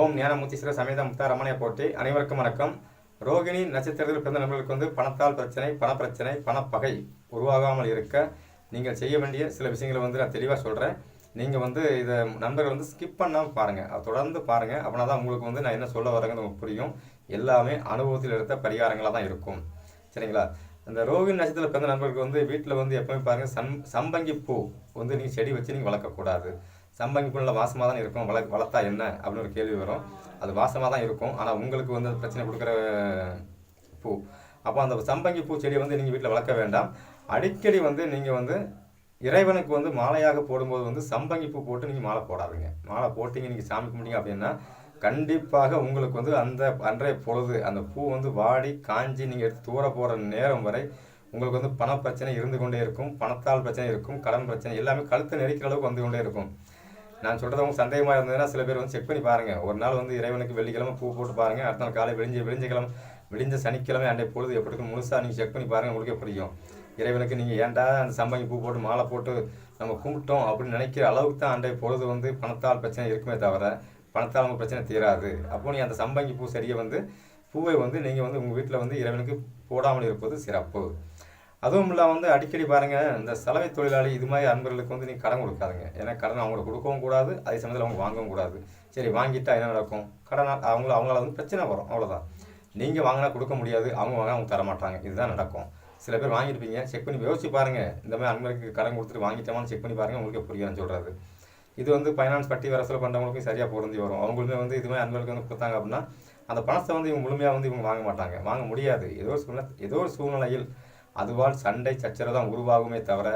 ஓம் ஞானமுத்தீஸ்வர சமேத முத்தாரமணையை போட்டி அனைவருக்கும் வணக்கம். ரோகிணி நட்சத்திரத்தில் பிறந்த நபர்களுக்கு வந்து பணத்தால் பிரச்சனை பணப்பிரச்சனை பணப்பகை உருவாகாமல் இருக்க நீங்கள் செய்ய வேண்டிய சில விஷயங்களை வந்து நான் தெளிவாக சொல்கிறேன் நீங்கள் வந்து இதை நண்பர்கள் வந்து ஸ்கிப் பண்ணாமல் பாருங்கள் அதை தொடர்ந்து பாருங்கள் அப்படின்னா தான் உங்களுக்கு வந்து நான் என்ன சொல்ல வரேங்கிறது உங்களுக்கு புரியும். எல்லாமே அனுபவத்தில் எடுத்த பரிகாரங்களாக தான் இருக்கும். சரிங்களா? அந்த ரோகிணி நட்சத்திரத்தில் பிறந்த நண்பர்களுக்கு வந்து வீட்டில் வந்து எப்போவுமே பாருங்கள் சம் சம்பங்கி பூ வந்து நீங்கள் செடி வச்சு நீங்கள் வளர்க்கக்கூடாது சம்பங்கி பூ வாசமாக தான் இருக்கும். வள வளர்த்தா என்ன? அப்படின்னு ஒரு கேள்வி வரும். அது வாசமாக தான் இருக்கும். ஆனால் உங்களுக்கு வந்து அது பிரச்சனை கொடுக்குற பூ. அப்போ அந்த சம்பங்கி பூ செடியை வந்து நீங்கள் வீட்டில் வளர்க்க வேண்டாம். அடிக்கடி வந்து நீங்கள் வந்து இறைவனுக்கு வந்து மாலையாக போடும்போது வந்து சம்பங்கி பூ போட்டு நீங்கள் மாலை போடாதீங்க. மாலை போட்டிங்க நீங்கள் சாமி கும்பிட்டீங்க அப்படின்னா கண்டிப்பாக உங்களுக்கு வந்து அந்த அன்றைய பொழுது அந்த பூ வந்து வாடி காஞ்சி நீங்கள் எடுத்து தூர போகிற நேரம் வரை உங்களுக்கு வந்து பண பிரச்சனை இருந்து கொண்டே இருக்கும். பணத்தால் பிரச்சனை இருக்கும். கடன் பிரச்சனை எல்லாமே கழுத்தை நெரிக்கிற அளவுக்கு வந்து கொண்டே இருக்கும். நான் சொல்கிறது உங்களுக்கு சந்தேகமாக இருந்ததுன்னா சில பேர் வந்து செக் பண்ணி பாருங்கள் ஒரு நாள் வந்து இறைவனுக்கு வெள்ளிக்கிழமை பூ போட்டு பாருங்கள் அடுத்த நாள் காலை விழிஞ்ச விழிஞ்ச கிழமை விழிஞ்ச சனிக்கிழமை அன்றைய பொழுது எப்படி இருக்கும் முழுசாக நீங்கள் செக் பண்ணி பாருங்கள் உங்களுக்கே புரியும். இறைவனுக்கு நீங்கள் ஏன்டா அந்த சம்பங்கி பூ போட்டு மாலை போட்டு நம்ம கும்பிட்டோம் அப்படின்னு நினைக்கிற அளவுக்கு தான் அன்றைய பொழுது வந்து பணத்தால் பிரச்சனை இருக்குமே தவிர பணத்தால் உங்கள் பிரச்சனை தீராது. அப்போ நீ அந்த சம்பங்கி பூ செடியை வந்து பூவை வந்து நீங்கள் வந்து உங்கள் வீட்டில் வந்து இறைவனுக்கு போடாமல் இருப்பது சிறப்பு. அதுவும் இல்லாமல் வந்து அடிக்கடி பாருங்கள் இந்த சலவை தொழிலாளி இது மாதிரி அன்பர்களுக்கு வந்து நீங்கள் கடன் கொடுக்காதுங்க. ஏன்னா கடன் அவங்களுக்கு கொடுக்கவும் கூடாது அதே சமயத்தில் அவங்க வாங்கவும் கூடாது. சரி வாங்கிட்டா என்ன நடக்கும்? கடன் அவங்கள அவங்களால வந்து பிரச்சனை வரும் அவ்வளோதான் நீங்கள் வாங்கினா கொடுக்க முடியாது அவங்க வாங்கினா அவங்க தர மாட்டாங்க. இதுதான் நடக்கும். சில பேர் வாங்கியிருப்பீங்க செக் பண்ணி யோசிச்சு பாருங்கள் இந்த மாதிரி அன்பருக்கு கடன் கொடுத்துட்டு வாங்கிட்டோமான்னு செக் பண்ணி பாருங்கள் உங்களுக்கு புரியும் சொல்கிறது இது வந்து ஃபைனான்ஸ் பட்டி வரசில் பண்ணுறவங்களுக்கும் சரியாக பொருந்தி வரும். அவங்களுமே வந்து இது மாதிரி அன்பர்களுக்கு வந்து கொடுத்தாங்க அப்படின்னா அந்த பணத்தை வந்து இவங்க முழுமையாக வந்து இவங்க வாங்க மாட்டாங்க. வாங்க முடியாது. ஏதோ ஒரு சூழ்நிலை ஏதோ ஒரு சூழ்நிலையில் அதுவால் சண்டை சச்சரவு தான் உருவாகுமே தவிர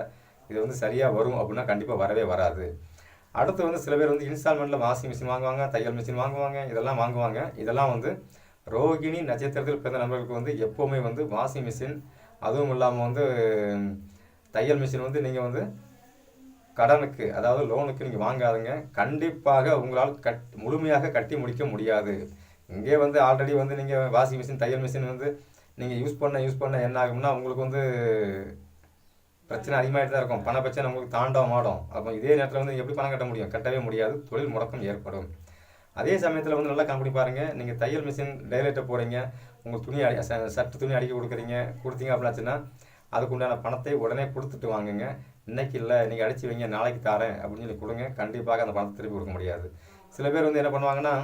இது வந்து சரியாக வரும் அப்படின்னா கண்டிப்பாக வரவே வராது. அடுத்து வந்து சில பேர் வந்து இன்ஸ்டால்மெண்ட்டில் வாஷிங் மிஷின் வாங்குவாங்க தையல் மிஷின் வாங்குவாங்க இதெல்லாம் வாங்குவாங்க. இதெல்லாம் வந்து ரோகிணி நட்சத்திரத்தில் பிறந்த நண்பர்களுக்கு வந்து எப்போவுமே வந்து வாஷிங் மிஷின் அதுவும் இல்லாமல் வந்து தையல் மிஷின் வந்து நீங்கள் வந்து கடனுக்கு அதாவது லோனுக்கு நீங்கள் வாங்காதுங்க. கண்டிப்பாக உங்களால் கட் முழுமையாக கட்டி முடிக்க முடியாது. இங்கே வந்து ஆல்ரெடி வந்து நீங்கள் வாஷிங் மிஷின் தையல் மிஷின் வந்து நீங்கள் யூஸ் பண்ண யூஸ் பண்ண என்ன ஆகும்னா உங்களுக்கு வந்து பிரச்சனை அதிகமாகிட்டு தான் இருக்கும். பண பிரச்சனை உங்களுக்கு தாண்டவம் ஆடும். அப்போ இதே நேரத்தில் வந்து எப்படி பணம் கட்ட முடியும்? கட்டவே முடியாது. தொழில் முடக்கம் ஏற்படும். அதே சமயத்தில் வந்து நல்லா கம்பெனி பாருங்கள் நீங்கள் தையல் மிஷின் டைலேட்டை போகிறீங்க உங்கள் துணி அடி சட்டு துணி அடிக்க கொடுக்குறீங்க. கொடுத்தீங்க அப்படின்னாச்சுன்னா அதுக்குண்டான பணத்தை உடனே கொடுத்துட்டு வாங்குங்க. இன்னைக்கு இல்லை நீங்கள் அடிச்சு வைங்க நாளைக்கு தரேன் அப்படின்னு சொல்லி கொடுங்க. கண்டிப்பாக அந்த பணத்தை திருப்பி கொடுக்க முடியாது. சில பேர் வந்து என்ன பண்ணுவாங்கன்னா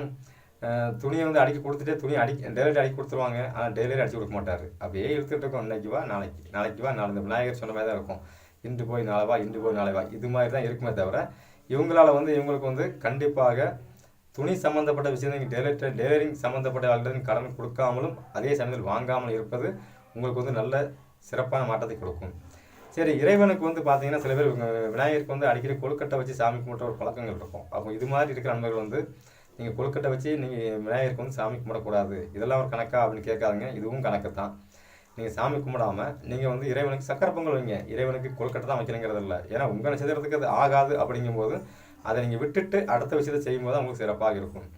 துணியை வந்து அடிக்க கொடுத்துட்டே துணி அடி டெய்லரி அடிக்க கொடுத்துருவாங்க. ஆனால் டெய்லரி அடிச்சு கொடுக்க மாட்டார். அப்படியே இழுத்துட்டு இருக்கோம். இன்னைக்கு வா நாளைக்கு. நாளைக்கு வா நாளை இந்த விநாயகர் சொன்ன மாதிரி தான் இருக்கும். இன்று போய் நாளைவா இன்று போய் நாளை வா. இது மாதிரி தான் இருக்குமே தவிர இவங்களால் வந்து இவங்களுக்கு வந்து கண்டிப்பாக துணி சம்மந்தப்பட்ட விஷயத்தை நீங்கள் டெய்லர் டெய்லரிங் சம்மந்தப்பட்ட ஆள்கிட்ட கடன் கொடுக்காமலும் அதே சமயத்தில் வாங்காமல் இருப்பது உங்களுக்கு வந்து நல்ல சிறப்பான மாற்றத்தை கொடுக்கும். சரி இறைவனுக்கு வந்து பார்த்தீங்கன்னா சில பேர் விநாயகருக்கு வந்து அடிக்கடி கொழுக்கட்டை வச்சு சாமி கும்பிட்ட ஒரு பழக்கங்கள் இருக்கும். அப்போ இது மாதிரி இருக்கிற நண்பர்கள் வந்து நீங்கள் கொழுக்கட்டை வச்சு நீங்கள் விநாயகருக்கு வந்து சாமி கும்பிடக்கூடாது. இதெல்லாம் ஒரு கணக்கா அப்படின்னு கேட்காதுங்க. இதுவும் கணக்கு தான் நீங்கள் சாமி கும்பிடாமல் நீங்கள் வந்து இறைவனுக்கு சக்கரை பொங்கல் வைங்க. இறைவனுக்கு கொழுக்கட்டை தான் வைக்கணுங்கிறது இல்லை. ஏன்னா உங்கள் நட்சத்திரத்துக்கு அது ஆகாது அப்படிங்கும்போது அதை நீங்கள் விட்டுட்டு அடுத்த விஷயத்தை செய்யும்போது உங்களுக்கு சிறப்பாக இருக்கும்.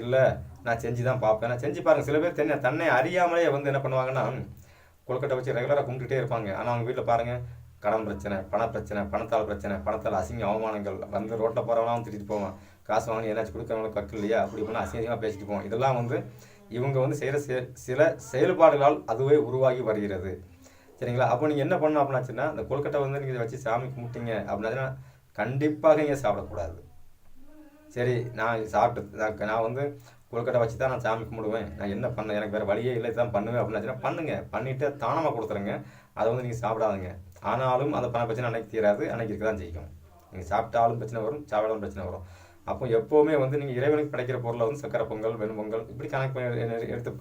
இல்லை நான் செஞ்சு தான் பார்ப்பேன். நான் செஞ்சு பாருங்கள் சில பேர் தென்னை தன்னை அறியாமலே வந்து என்ன பண்ணுவாங்கன்னா கொழுக்கட்டை வச்சு ரெகுலராக கும்பிட்டுட்டே இருப்பாங்க. ஆனால் அவங்க வீட்டில் பாருங்கள் கடன் பிரச்சனை பண பிரச்சனை பணத்தால் பிரச்சனை பணத்தால் அசிங்க அவமானங்கள் வந்து ரோட்டில் போகிறவங்களாம் திட்டிட்டு போவான். காசு வாங்கி என்னாச்சும் கொடுக்குறவங்களுக்கு கக்கு இல்லையா? அப்படி பண்ணால் அசிங்கமாக பேசிட்டு போவோம் இதெல்லாம் வந்து இவங்க வந்து செய்கிற சில செயல்பாடுகளால் அதுவே உருவாகி வருகிறது. சரிங்களா? அப்போ நீங்கள் என்ன பண்ணணும் அப்படின்னாச்சுன்னா இந்த கொழுக்கட்டை வந்து நீங்கள் வச்சு சாமி கும்பிட்டீங்க அப்படின்னா கண்டிப்பாக நீங்கள் சாப்பிடக்கூடாது. சரி நான் சாப்பிட்டு நான் வந்து கொழுக்கட்டை வச்சு தான் நான் சாமி கும்பிடுவேன். நான் என்ன பண்ண எனக்கு வேறு வழியே இல்லை தான் பண்ணுவேன் அப்படின்னாச்சுன்னா பண்ணுங்கள் பண்ணிவிட்டு தானமாக கொடுத்துருங்க. அதை வந்து நீங்கள் சாப்பிடாதுங்க. ஆனாலும் அந்த பண பிரச்சனை அன்னைக்கு தீராது அன்னைக்கு இருக்க தான் செய்யும். நீங்கள் சாப்பிட்டாலும் பிரச்சனை வரும் சாப்பிடாலும் பிரச்சனை வரும். அப்போ எப்போவுமே வந்து நீங்கள் இறைவனுக்கு படைக்கிற பொருளை வந்து சக்கரை பொங்கல் வெண்பொங்கல் இப்படி கணக்கு பண்ணி எடுத்து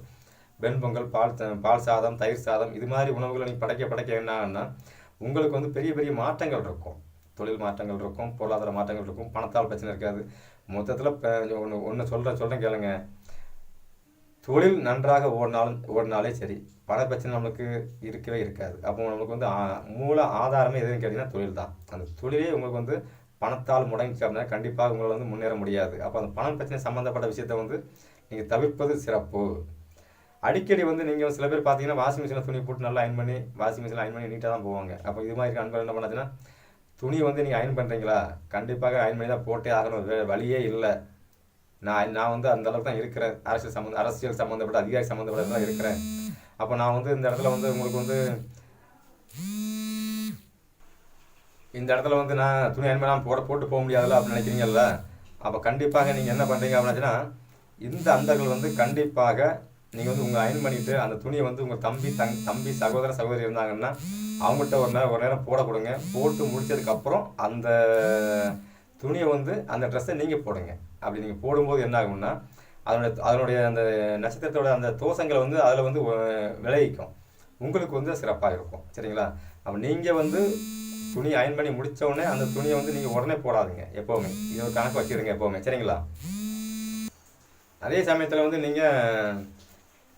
வெண்பொங்கல் பால் பால் சாதம் தயிர் சாதம் இது மாதிரி உணவுகளை நீங்கள் படைக்க படைக்க என்னன்னா உங்களுக்கு வந்து பெரிய பெரிய மாற்றங்கள் இருக்கும். தொழில் மாற்றங்கள் இருக்கும் பொருளாதார மாற்றங்கள் இருக்கும் பணத்தால் பிரச்சனை இருக்காது. மொத்தத்தில் ஒன்று ஒன்று சொல்கிறேன் சொல்கிறேன் கேளுங்க. தொழில் நன்றாக ஓடினாலும் ஓடினாலே சரி. பண பிரச்சனை நம்மளுக்கு இருக்கவே இருக்காது. அப்போ நம்மளுக்கு வந்து மூல ஆதாரமே எதுன்னு கேட்டிங்கன்னா தொழில் தான். அந்த தொழிலே உங்களுக்கு வந்து பணத்தால் முடங்கிச்சு அப்படின்னா கண்டிப்பாக உங்களால் வந்து முன்னேற முடியாது. அப்போ அந்த பணம் பிரச்சனை சம்மந்தப்பட்ட விஷயத்த வந்து நீங்கள் தவிர்ப்பது சிறப்பு. அடிக்கடி வந்து நீங்கள் சில பேர் பார்த்தீங்கன்னா வாஷிங் மிஷினில் துணி போட்டு நல்லா அயன் பண்ணி வாஷிங் மிஷினில் அயன் பண்ணி நீட்டாக தான் போவாங்க. அப்போ இது மாதிரி அன்பர் என்ன பண்ணாச்சுன்னா துணி வந்து நீங்கள் அயன் பண்ணுறீங்களா கண்டிப்பாக அயன் பண்ணி தான் போட்டே ஆகணும். வேறு வழியே இல்லை. நான் நான் வந்து அந்த அளவுக்கு தான் இருக்கிறேன். அரசியல் சம்மந்த அரசியல் சம்மந்தப்பட்ட அதிகாரி சம்மந்தப்பட்ட தான் இருக்கிறேன். அப்போ நான் வந்து இந்த இடத்துல வந்து உங்களுக்கு வந்து இந்த இடத்துல வந்து நான் துணி அன்பெல்லாம் போட போட்டு போக முடியாதுல்ல அப்படின்னு நினைக்கிறீங்கல்ல? அப்போ கண்டிப்பாக நீங்கள் என்ன பண்ணுறீங்க அப்படின்னாச்சுன்னா இந்த அந்தர்கள் வந்து கண்டிப்பாக நீங்கள் வந்து உங்கள் அயன் பண்ணிவிட்டு அந்த துணியை வந்து உங்கள் தம்பி தங் தம்பி சகோதர சகோதரி இருந்தாங்கன்னா அவங்கள்ட்ட ஒரு நேரம் ஒரு நேரம் போட கொடுங்க. போட்டு முடித்ததுக்கப்புறம் அந்த துணியை வந்து அந்த ட்ரெஸ்ஸை நீங்கள் போடுங்க. அப்படி நீங்கள் போடும்போது என்ன ஆகும்னா அதனுடைய அதனுடைய அந்த நட்சத்திரத்தோட அந்த தோஷங்களை வந்து அதில் வந்து விளைவிக்கும். உங்களுக்கு வந்து சிறப்பாக இருக்கும். சரிங்களா? அப்போ நீங்கள் வந்து துணி அயன் பண்ணி முடிச்ச அந்த துணியை வந்து நீங்கள் உடனே போடாதீங்க எப்போவுமே. இது ஒரு கணக்கு வச்சுருங்க எப்போவுமே. சரிங்களா? அதே சமயத்தில் வந்து நீங்கள்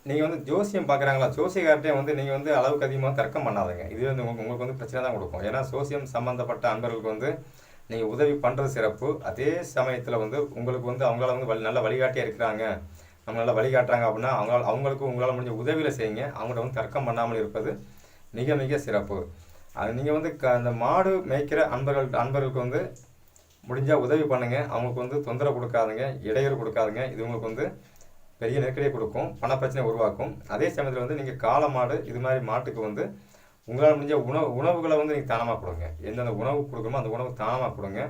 நீங்கள் வந்து ஜோசியம் பார்க்குறாங்களா ஜோசியக்கார்ட்டே வந்து நீங்கள் வந்து அளவுக்கு அதிகமாக தர்க்கம் பண்ணாதீங்க. இது வந்து உங்களுக்கு உங்களுக்கு வந்து பிரச்சனை தான் கொடுக்கும். ஏன்னா ஜோசியம் சம்மந்தப்பட்ட அன்பர்களுக்கு வந்து நீங்கள் உதவி பண்ணுறது சிறப்பு அதே சமயத்தில் வந்து உங்களுக்கு வந்து அவங்களால வந்து வழி நல்ல வழிகாட்டியாக இருக்கிறாங்க. நம்ம நல்லா வழிகாட்டுறாங்க அப்படின்னா அவங்களால் அவங்களுக்கு உங்களால் முடிஞ்ச உதவியில் செய்யுங்க. அவங்கள்ட்ட வந்து தர்க்கம் பண்ணாமல் இருப்பது மிக மிக சிறப்பு. அது நீங்கள் வந்து க அந்த மாடு மேய்க்கிற அன்பர்கள் அன்பர்களுக்கு வந்து முடிஞ்சால் உதவி பண்ணுங்கள் அவங்களுக்கு வந்து தொந்தரவு கொடுக்காதுங்க இடையூறு கொடுக்காதுங்க. இது உங்களுக்கு வந்து பெரிய நெருக்கடியை கொடுக்கும் பண பிரச்சனை உருவாக்கும். அதே சமயத்தில் வந்து நீங்கள் காளை மாடு இது மாதிரி மாட்டுக்கு வந்து உங்களால் முடிஞ்ச உணவு உணவுகளை வந்து நீங்கள் தானமாக கொடுங்க. எந்தெந்த உணவு கொடுக்கணுமோ அந்த உணவு தானமாக கொடுங்க.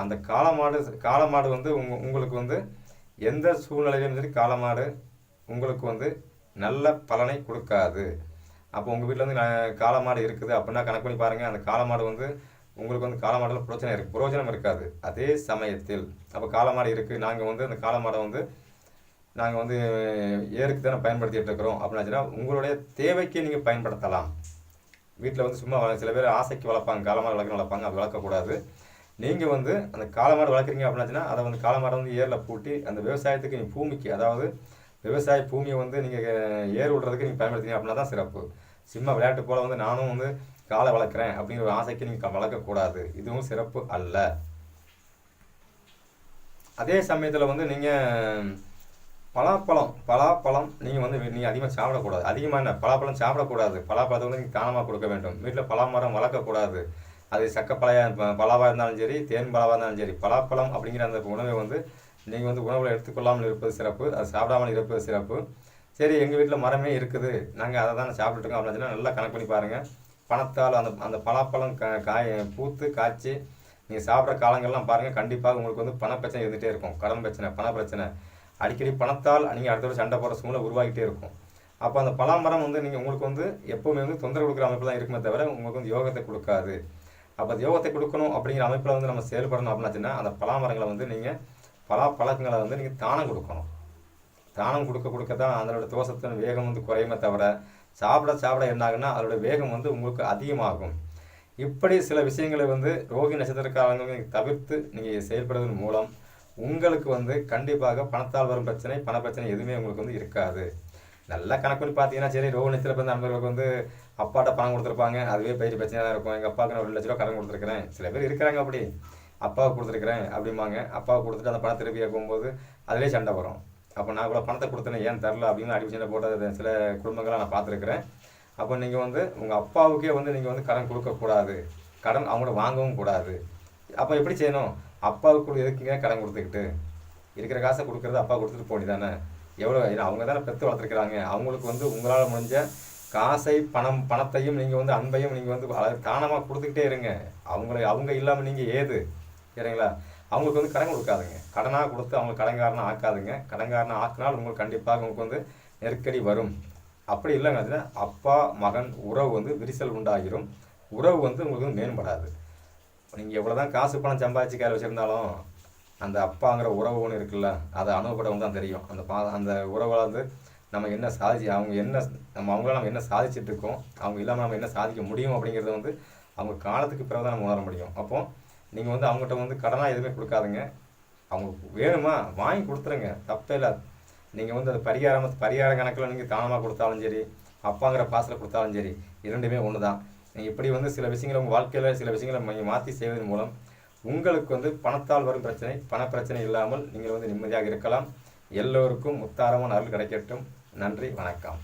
அந்த காளை மாடு காளை மாடு வந்து உங்க உங்களுக்கு வந்து எந்த சூழ்நிலையிலும் சரி காளை மாடு உங்களுக்கு வந்து நல்ல பலனை கொடுக்காது. அப்போ உங்கள் வீட்டில் வந்து நான் காளை மாடு இருக்குது அப்படின்னா கணக்கு பண்ணி பாருங்கள் அந்த காளை மாடு வந்து உங்களுக்கு வந்து காளை மாடில் பிரச்சனை இருக்குது பிரயோஜனம் இருக்காது. அதே சமயத்தில் அப்போ காளை மாடு இருக்குது நாங்கள் வந்து அந்த காளை மாடை வந்து நாங்கள் வந்து ஏருக்கு தானே பயன்படுத்திகிட்டு இருக்கிறோம் அப்படின்னாச்சுன்னா உங்களுடைய தேவைக்கு நீங்கள் பயன்படுத்தலாம். வீட்டில் வந்து சும்மா சில பேர் ஆசைக்கு வளர்ப்பாங்க காலமாடு வளர்க்கணும் வளர்ப்பாங்க அது வளர்க்கக்கூடாது. நீங்கள் வந்து அந்த காலமாடு வளர்க்குறீங்க அப்படின்னாச்சுன்னா அதை வந்து காலமாடை வந்து ஏரில் பூட்டி அந்த விவசாயத்துக்கு நீங்கள் பூமிக்கு அதாவது விவசாய பூமியை வந்து நீங்கள் ஏர் விடுறதுக்கு நீங்கள் பயன்படுத்தினீங்க அப்படின்னா தான் சிறப்பு. சும்மா விளையாட்டு போல் வந்து நானும் வந்து காலை வளர்க்குறேன் அப்படிங்கிற ஒரு ஆசைக்கு நீங்கள் வளர்க்கக்கூடாது. இதுவும் சிறப்பு அல்ல. அதே சமயத்தில் வந்து நீங்கள் பலாப்பழம் பலாப்பழம் நீங்கள் வந்து நீங்கள் அதிகமாக சாப்பிடக்கூடாது. அதிகமாக என்ன? பலாப்பழம் சாப்பிடக்கூடாது. பலாப்பழத்தை வந்து நீங்கள் தானமாக கொடுக்க வேண்டும். வீட்டில் பலாமரம் வளர்க்கக்கூடாது. அது சக்கப்பழையா பலாவாக இருந்தாலும் சரி தேன் பலாவாக இருந்தாலும் சரி பலாப்பழம் அப்படிங்கிற அந்த உணவை வந்து நீங்கள் வந்து உணவில் எடுத்துக்கொள்ளாமல் இருப்பது சிறப்பு. அது சாப்பிடாமல் இருப்பது சிறப்பு. சரி எங்கள் வீட்டில் மரமே இருக்குது. நாங்கள் அதை தான் சாப்பிட்டுருக்கோம் அப்படின்னு சொன்னா நல்லா கணக்கு பண்ணி பாருங்கள் பணத்தால் அந்த அந்த பலாப்பழம் கா காய் பூத்து காய்ச்சி நீங்கள் சாப்பிட்ற காலங்கள்லாம் பாருங்கள் கண்டிப்பாக உங்களுக்கு வந்து பண பிரச்சனை இருந்துகிட்டே இருக்கும். கடன் பிரச்சனை பண பிரச்சனை அடிக்கடி பணத்தால் நீங்கள் அடுத்த சண்டை போகிற சூழ்நிலை உருவாகிட்டே இருக்கும். அப்போ அந்த பலாமரம் வந்து நீங்கள் உங்களுக்கு வந்து எப்போவுமே வந்து தொந்தரவு கொடுக்குற அமைப்பு தான் இருக்குமே தவிர உங்களுக்கு வந்து யோகத்தை கொடுக்காது. அப்போ யோகத்தை கொடுக்கணும் அப்படிங்கிற அமைப்பில் வந்து நம்ம செயல்படணும் அப்படின்னாச்சுன்னா அந்த பலாமரங்களை வந்து நீங்கள் பலா பழக்கங்களை வந்து நீங்கள் தானம் கொடுக்கணும். தானம் கொடுக்க கொடுக்க தான் அதனோட தோசத்தின் வேகம் வந்து குறையுமே தவிர சாப்பிட சாப்பிட என்னாகுன்னா அதோட வேகம் வந்து உங்களுக்கு அதிகமாகும். இப்படி சில விஷயங்களை வந்து ரோகி நட்சத்திரக்காரங்க தவிர்த்து நீங்கள் செயல்படுவதன் மூலம் உங்களுக்கு வந்து கண்டிப்பாக பணத்தால் வரும் பிரச்சனை பண பிரச்சனை எதுவுமே உங்களுக்கு வந்து இருக்காது. நல்லா கணக்கு பண்ணி பார்த்தீங்கன்னா சரி ரோக நட்சத்திர பிறந்த நண்பர்களுக்கு வந்து அப்பாட்ட பணம் கொடுத்துருப்பாங்க. அதுவே பெரிய பிரச்சனையாக தான் இருக்கும். எங்கள் அப்பாவுக்கு நான் ஒரு லட்ச ரூபா கடன் கொடுத்துருக்குறேன். சில பேர் இருக்கிறாங்க அப்படி. அப்பாவுக்கு கொடுத்துருக்குறேன் அப்படிம்பாங்க. அப்பாவுக்கு கொடுத்துட்டு அந்த பணம் திருப்பி போகும்போது அதிலே சண்டை வரும். அப்போ நான் கூட பணத்தை கொடுத்தேன் ஏன் தரல அப்படின்னு அடிப்பு சண்டை போட்ட சில குடும்பங்களை நான் பார்த்துருக்குறேன். அப்போ நீங்கள் வந்து உங்கள் அப்பாவுக்கே வந்து நீங்கள் வந்து கடன் கொடுக்கக்கூடாது. கடன் அவங்கள வாங்கவும் கூடாது. அப்போ எப்படி செய்யணும்? அப்பாவுக்கு இருக்கீங்க எதுக்குங்க கடன் கொடுத்துக்கிட்டு? இருக்கிற காசை கொடுக்குறது அப்பா கொடுத்துட்டு போனி தானே எவ்வளோ அவங்க தானே பெற்று வளர்த்துருக்குறாங்க. அவங்களுக்கு வந்து உங்களால் முடிஞ்ச காசை பணம் பணத்தையும் நீங்கள் வந்து அன்பையும் நீங்கள் வந்து தானமாக கொடுத்துக்கிட்டே இருங்க. அவங்கள அவங்க இல்லாமல் நீங்கள் ஏது? சரிங்களா? அவங்களுக்கு வந்து கடன் கொடுக்காதுங்க. கடனாக கொடுத்து அவங்க கடன்காரனை ஆக்காதுங்க. கடன்காரனை ஆக்கினால் உங்களுக்கு கண்டிப்பாக உங்களுக்கு வந்து நெருக்கடி வரும். அப்படி இல்லைங்க அப்பா மகன் உறவு வந்து விரிசல் உண்டாகிரும் உறவு வந்து உங்களுக்கு வந்து மேம்படாது. நீங்கள் எவ்வளோ தான் காசு பணம் சம்பாதிச்சு கையில் வச்சுருந்தாலும் அந்த அப்பாங்கிற உறவு ஒன்று இருக்குல்ல அதை அனுபவப்படவும் தான் தெரியும். அந்த பா அந்த உறவை வந்து நம்ம என்ன சாதிச்சு அவங்க என்ன நம்ம அவங்களாம் நம்ம என்ன சாதிச்சுட்டு இருக்கோம் அவங்க இல்லாமல் நம்ம என்ன சாதிக்க முடியும் அப்படிங்கிறத வந்து அவங்க காலத்துக்கு பிறகு தான் நம்ம உணர முடியும். அப்போ நீங்கள் வந்து அவங்ககிட்ட வந்து கடனாக எதுவுமே கொடுக்காதுங்க. அவங்க வேணுமா வாங்கி கொடுத்துருங்க. தப்பே இல்லை. நீங்கள் வந்து அது பரிகாரம் பரிகார கணக்கில் நீங்கள் தானமாக கொடுத்தாலும் சரி அப்பாங்கிற பாசில் கொடுத்தாலும் சரி இரண்டுமே ஒன்று தான் எப்படி இப்படி வந்து சில விஷயங்களை உங்கள் வாழ்க்கையில் சில விஷயங்களை நீங்கள் மாற்றி செய்வதன் மூலம் உங்களுக்கு வந்து பணத்தால் வரும் பிரச்சனை பண பிரச்சனை இல்லாமல் நீங்கள் வந்து நிம்மதியாக இருக்கலாம். எல்லோருக்கும் முத்தாரமான அருள் கிடைக்கட்டும். நன்றி வணக்கம்.